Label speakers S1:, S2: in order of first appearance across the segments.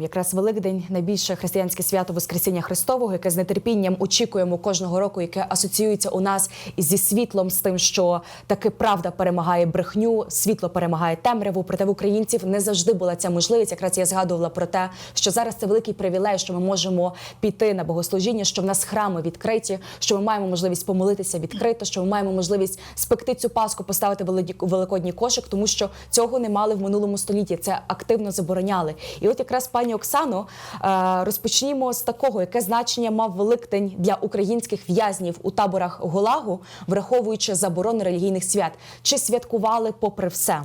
S1: Якраз Великдень найбільше християнське свято Воскресіння Христового, яке з нетерпінням очікуємо кожного року, яке асоціюється у нас зі світлом, з тим, що таки правда перемагає брехню, світло перемагає темряву. Проте в українців не завжди була ця можливість. Якраз я згадувала про те, що зараз це великий привілей, що ми можемо піти на богослужіння, що в нас храми відкриті, що ми маємо можливість помолитися відкрито, що ми маємо можливість спекти цю паску, поставити великодній кошик, тому що цього не мали в минулому столітті. Це активно забороняли. І от якраз пані Оксано, е, розпочнімо з такого, яке значення мав Великдень для українських в'язнів у таборах Гулагу, враховуючи заборону релігійних свят. Чи святкували попри все?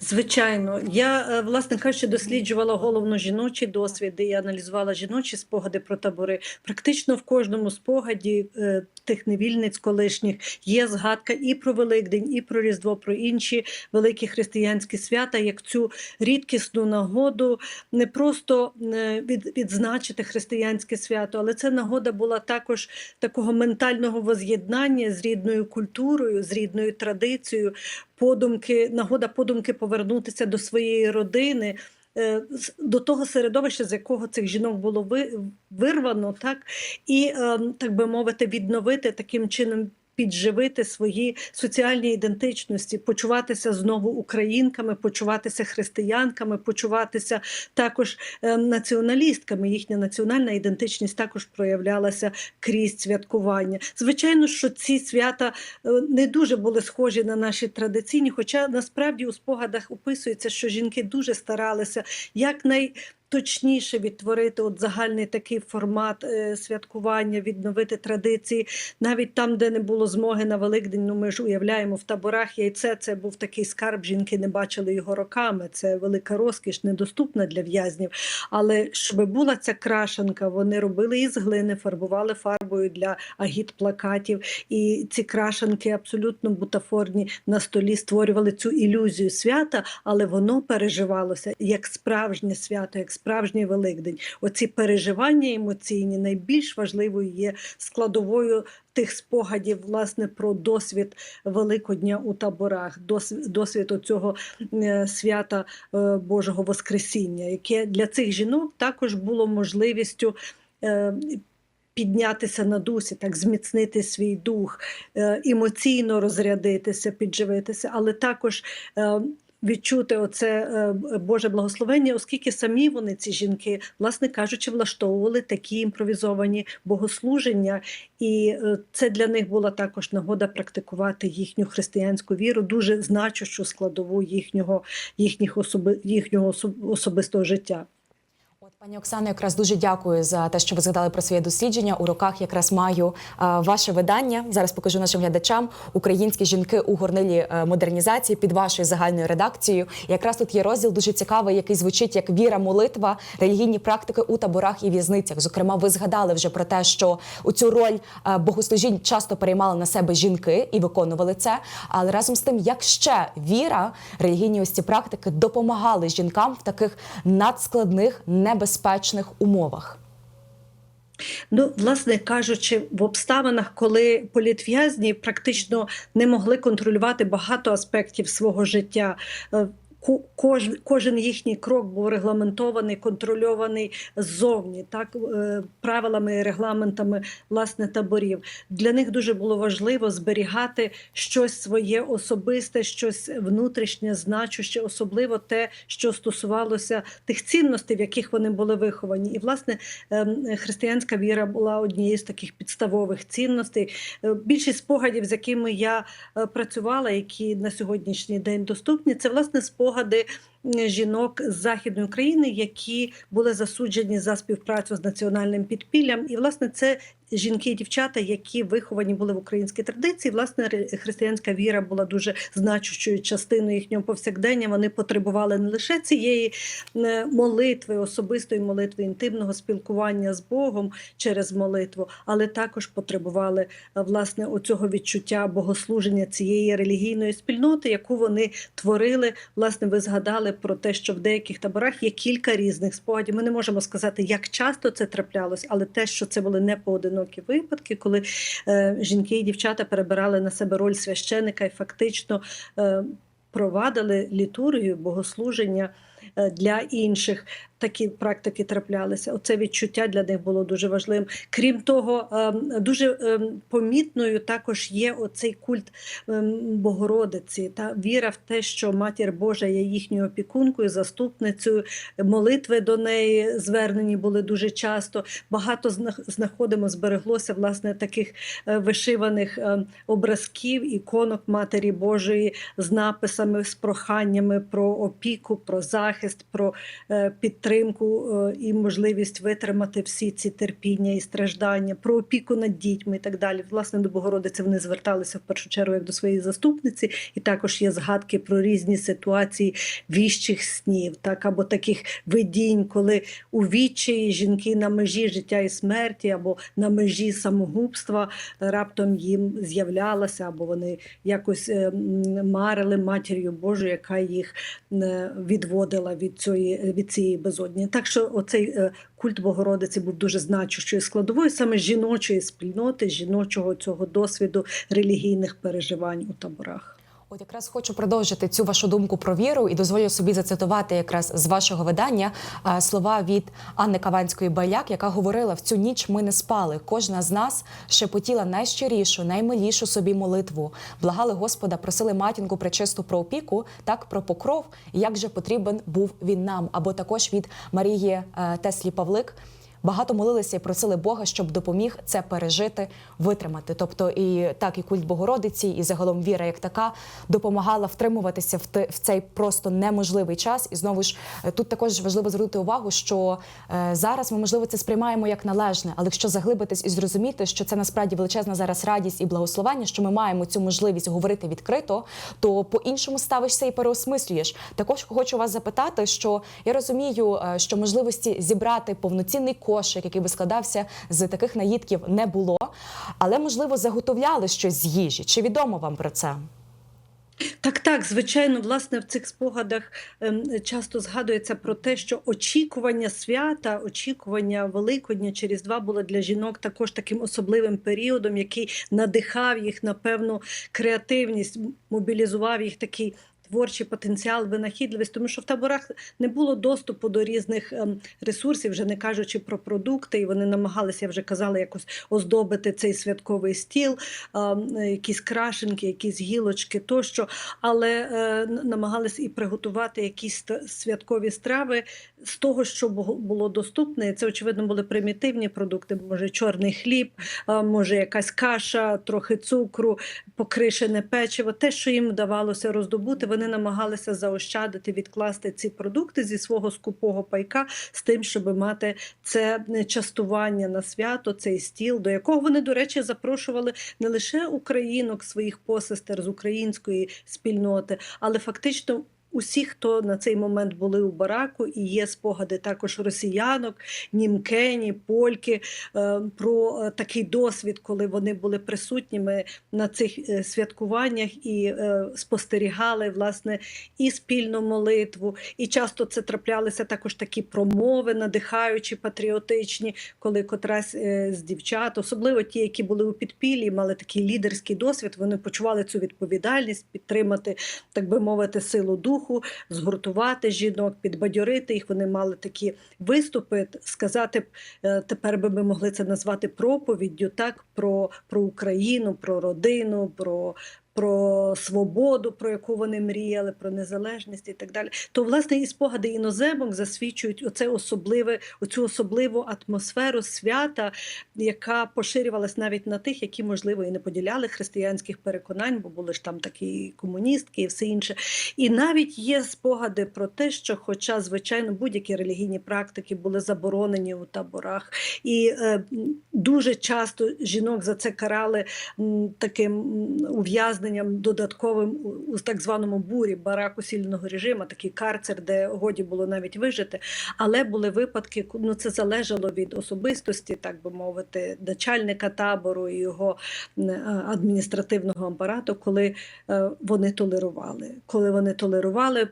S2: Звичайно, я е, власне кажучи, досліджувала головно жіночі досвіди і аналізувала жіночі спогади про табори. Практично в кожному спогаді е, тих невільниць колишніх є згадка і про Великдень, і про Різдво, про інші великі християнські свята, як цю рідкісну нагоду не просто е, від, відзначити християнське свято, але це нагода була також такого ментального воз'єднання з рідною культурою, з рідною традицією, подумки, нагода подумки повернутися до своєї родини. е, До того середовища, з якого цих жінок було вирвано, так і е, так би мовити, відновити таким чином. Підживити свої соціальні ідентичності, почуватися знову українками, почуватися християнками, почуватися також е, націоналістками. Їхня національна ідентичність також проявлялася крізь святкування. Звичайно, що ці свята е, не дуже були схожі на наші традиційні, хоча насправді у спогадах описується, що жінки дуже старалися якнай. Точніше відтворити от загальний такий формат е, святкування, відновити традиції, навіть там, де не було змоги на Великдень. Ну ми ж уявляємо в таборах яйце. Це був такий скарб. Жінки не бачили його роками. Це велика розкіш, недоступна для в'язнів. Але щоб була ця крашенка, вони робили із глини, фарбували фарбою для агіт плакатів. І ці крашенки абсолютно бутафорні на столі створювали цю ілюзію свята, але воно переживалося як справжнє свято, як справжній Великдень. Оці переживання емоційні найбільш важливою є складовою. Тих спогадів власне про досвід Великодня у таборах, досвід, досвід оцього е, свята е, Божого Воскресіння, яке для цих жінок також було можливістю е, піднятися на дусі, так зміцнити свій дух, е, емоційно розрядитися, підживитися, але також е, відчути оце е, Боже благословення, оскільки самі вони, ці жінки, власне кажучи, влаштовували такі імпровізовані богослуження, і це для них була також нагода практикувати їхню християнську віру, дуже значущу складову їхнього, їхніх особи, їхнього особистого життя.
S1: Пані Оксано, якраз дуже дякую за те, що ви згадали про своє дослідження. У руках якраз маю ваше видання. Зараз покажу нашим глядачам українські жінки у горнилі е, модернізації під вашою загальною редакцією. Якраз тут є розділ дуже цікавий, який звучить як віра, молитва, релігійні практики у таборах і в'язницях. Зокрема, ви згадали вже про те, що у цю роль е, богослужінь часто переймали на себе жінки і виконували це. Але разом з тим, як ще віра, релігійні ось ці практики допомагали жінкам в таких надскладних, небезпечних умовах.
S2: Ну, власне кажучи, в обставинах, коли політв'язні практично не могли контролювати багато аспектів свого життя. Кож, кожен їхній крок був регламентований, контрольований ззовні, так е, правилами і регламентами власне таборів. Для них дуже було важливо зберігати щось своє особисте, щось внутрішнє, значуще, особливо те, що стосувалося тих цінностей, в яких вони були виховані. І власне ем, християнська віра була однією з таких підставових цінностей. Е, Більшість спогадів, з якими я е, працювала, які на сьогоднішній день доступні, це власне спогади м, жінок з західної України, які були засуджені за співпрацю з національним підпіллям. І власне це жінки і дівчата, які виховані були в українській традиції. Власне, християнська віра була дуже значущою частиною їхнього повсякдення. Вони потребували не лише цієї е, молитви, особистої молитви, інтимного спілкування з Богом через молитву, але також потребували е, власне оцього відчуття богослуження цієї релігійної спільноти, яку вони творили. Власне, ви згадали про те, що в деяких таборах є кілька різних спогадів. Ми не можемо сказати, як часто це траплялось, але те, що це були не поодинокі випадки, коли е, жінки і дівчата перебирали на себе роль священика і фактично е, провадили літургію богослуження для інших. Такі практики траплялися. Оце відчуття для них було дуже важливим. Крім того, ем, дуже ем, помітною також є оцей культ ем, Богородиці та віра в те, що матір Божа є їхньою опікункою, заступницею. Молитви до неї звернені були дуже часто. Багато знах- знаходимо, збереглося власне таких е, вишиваних е, образків, іконок Матері Божої з написами, з проханнями про опіку, про захист, про е, підтримку е, і можливість витримати всі ці терпіння і страждання, про опіку над дітьми і так далі. Власне, до Богородиці вони зверталися в першу чергу як до своєї заступниці, і також є згадки про різні ситуації віщих снів, так або таких видінь, коли у відчаї жінки на межі життя і смерті, або на межі самогубства раптом їм з'являлася, або вони якось е, марили матір'ю Божою, яка їх е, відводила від цієї від цієї безодні. Так що оцей е, культ Богородиці був дуже значущою складовою саме жіночої спільноти, жіночого цього досвіду релігійних переживань у таборах.
S1: От якраз хочу продовжити цю вашу думку про віру і дозволю собі зацитувати якраз з вашого видання слова від Анни Каванської Байляк, яка говорила: в цю ніч ми не спали. Кожна з нас шепотіла найщирішу, наймилішу собі молитву. Благали Господа, просили матінку пречисту про опіку, так про покров. Як же потрібен був він нам? Або також від Марії е, Теслі Павлик. Багато молилися і просили Бога, щоб допоміг це пережити, витримати. Тобто, і так, і культ Богородиці, і загалом віра як така допомагала втримуватися в, те- в цей просто неможливий час. І знову ж е, тут також важливо звернути увагу, що е, зараз ми можливо це сприймаємо як належне, але якщо заглибитись і зрозуміти, що це насправді величезна зараз радість і благословення, що ми маємо цю можливість говорити відкрито, то по-іншому ставишся і переосмислюєш. Також хочу вас запитати, що я розумію, е, що можливості зібрати повноцінний кошик, який би складався з таких наїдків, не було, але можливо заготовляли щось з їжі. Чи відомо вам про це?
S2: Так, так, звичайно, власне, в цих спогадах ем, часто згадується про те, що очікування свята, очікування Великодня через два було для жінок також таким особливим періодом, який надихав їх на певну креативність, мобілізував їх такий. Творчий потенціал, винахідливість, тому що в таборах не було доступу до різних ем, ресурсів, вже не кажучи про продукти, і вони намагалися, я вже казала, якось оздобити цей святковий стіл, ем, якісь крашенки, якісь гілочки тощо, але е, намагалися і приготувати якісь святкові страви з того, що було доступне. Це, очевидно, були примітивні продукти, може, чорний хліб, може, якась каша, трохи цукру, покришене печиво. Те, що їм вдавалося роздобути, вони намагалися заощадити, відкласти ці продукти зі свого скупого пайка з тим, щоб мати це е, частування на свято, цей стіл, до якого вони, до речі, запрошували не лише українок, своїх посестер з української спільноти, але фактично. Усі, хто на цей момент були у бараку, і є спогади також росіянок, німкені, польки е, про е, такий досвід, коли вони були присутніми на цих е, святкуваннях і спостерігали власне і спільну молитву. І часто це траплялися також такі промови, надихаючі, патріотичні, коли котрась з дівчат, особливо ті, які були у підпіллі, мали такий лідерський досвід, вони почували цю відповідальність підтримати, так би мовити, силу духу, згуртувати жінок, підбадьорити їх. Вони мали такі виступи, сказати е, тепер би ми могли це назвати проповіддю, так про, про Україну, про родину, про. Про свободу, про яку вони мріяли, про незалежність і так далі. То власне і спогади іноземок засвідчують оце особливе, оцю особливу атмосферу свята, яка поширювалась навіть на тих, які можливо і не поділяли християнських переконань, бо були ж там такі комуністки і все інше. І навіть є спогади про те, що, хоча, звичайно, будь-які релігійні практики були заборонені у таборах, і е, дуже часто жінок за це карали м, таким м, ув'язненням додатковим у, так званому бурі бараку сильного режиму, такий карцер, де годі було навіть вижити. Але були випадки, ну це залежало від особистості, так би мовити, начальника табору і його е, адміністративного апарату, коли е, вони толерували. Коли вони толерували,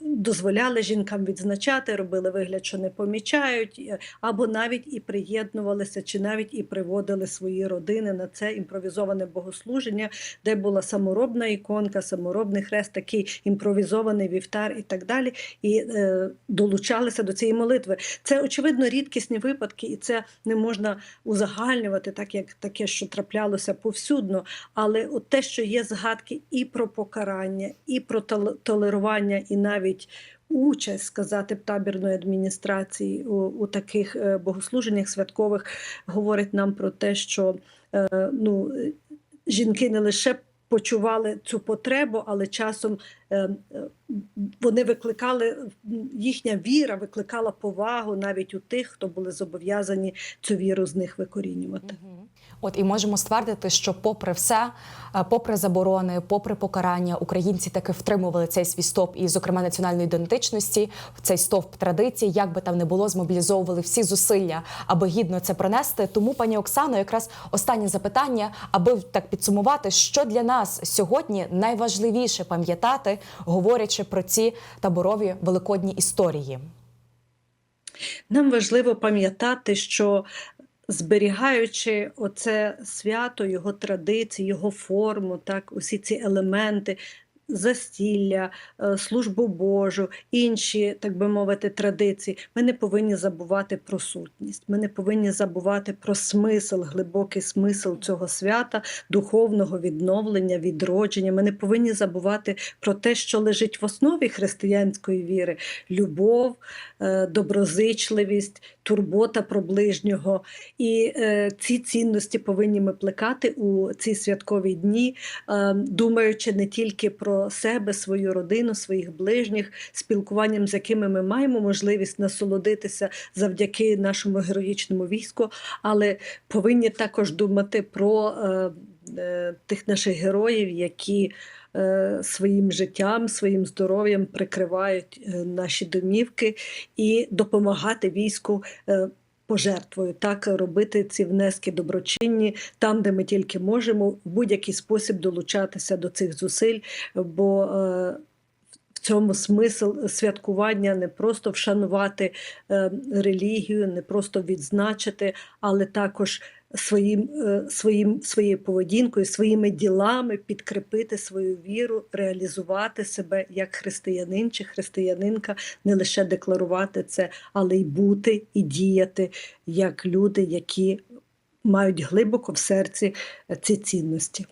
S2: дозволяли жінкам відзначати, робили вигляд, що не помічають, або навіть і приєднувалися, чи навіть і приводили свої родини на це імпровізоване богослуження де була саморобна іконка, саморобний хрест, такий імпровізований вівтар і так далі, і е, долучалися до цієї молитви. Це очевидно рідкісні випадки, і це не можна узагальнювати, так як таке, що траплялося повсюдно. Але от те, що є згадки і про покарання, і про тол- толерування, і навіть участь сказати б табірної адміністрації у, у таких е, богослуженнях святкових, говорить нам про те, що е, ну, жінки не лише почували цю потребу, але часом вони викликали їхня віра, викликала повагу навіть у тих, хто були зобов'язані цю віру з них викорінювати.
S1: От і можемо ствердити, що попри все, е, попри заборони, попри покарання, українці таки втримували цей свій стоп, і, зокрема, національної ідентичності, цей стовп традицій, як би там не було, змобілізовували всі зусилля, аби гідно це пронести. Тому, пані Оксано, якраз останнє запитання, аби так підсумувати, що для нас сьогодні найважливіше пам'ятати, говорячи про ці таборові великодні історії.
S2: Нам важливо пам'ятати, що зберігаючи оце свято, його традиції, його форму, так, усі ці елементи. Застілля, е, службу Божу, інші, так би мовити, традиції. Ми не повинні забувати про сутність. Ми не повинні забувати про смисл, глибокий смисл цього свята, духовного відновлення, відродження. Ми не повинні забувати про те, що лежить в основі християнської віри: любов, е, доброзичливість, турбота про ближнього. І е, ці цінності повинні ми плекати у ці святкові дні, думаючи не тільки про себе, свою родину, своїх ближніх, спілкуванням, з якими ми маємо можливість насолодитися завдяки нашому героїчному війську, але повинні також думати про е, е, тих наших героїв, які е, своїм життям, своїм здоров'ям прикривають е, наші домівки і допомагати війську. е, Пожертвою. Так робити ці внески доброчинні там, де ми тільки можемо, в будь-який спосіб долучатися до цих зусиль, бо е, в цьому смисл святкування не просто вшанувати е, релігію, не просто відзначити, але також своїм, е, своїм, своєю поведінкою, своїми ділами підкріпити свою віру, реалізувати себе як християнин чи християнинка, не лише декларувати це, але й бути і діяти як люди, які мають глибоко в серці ці цінності.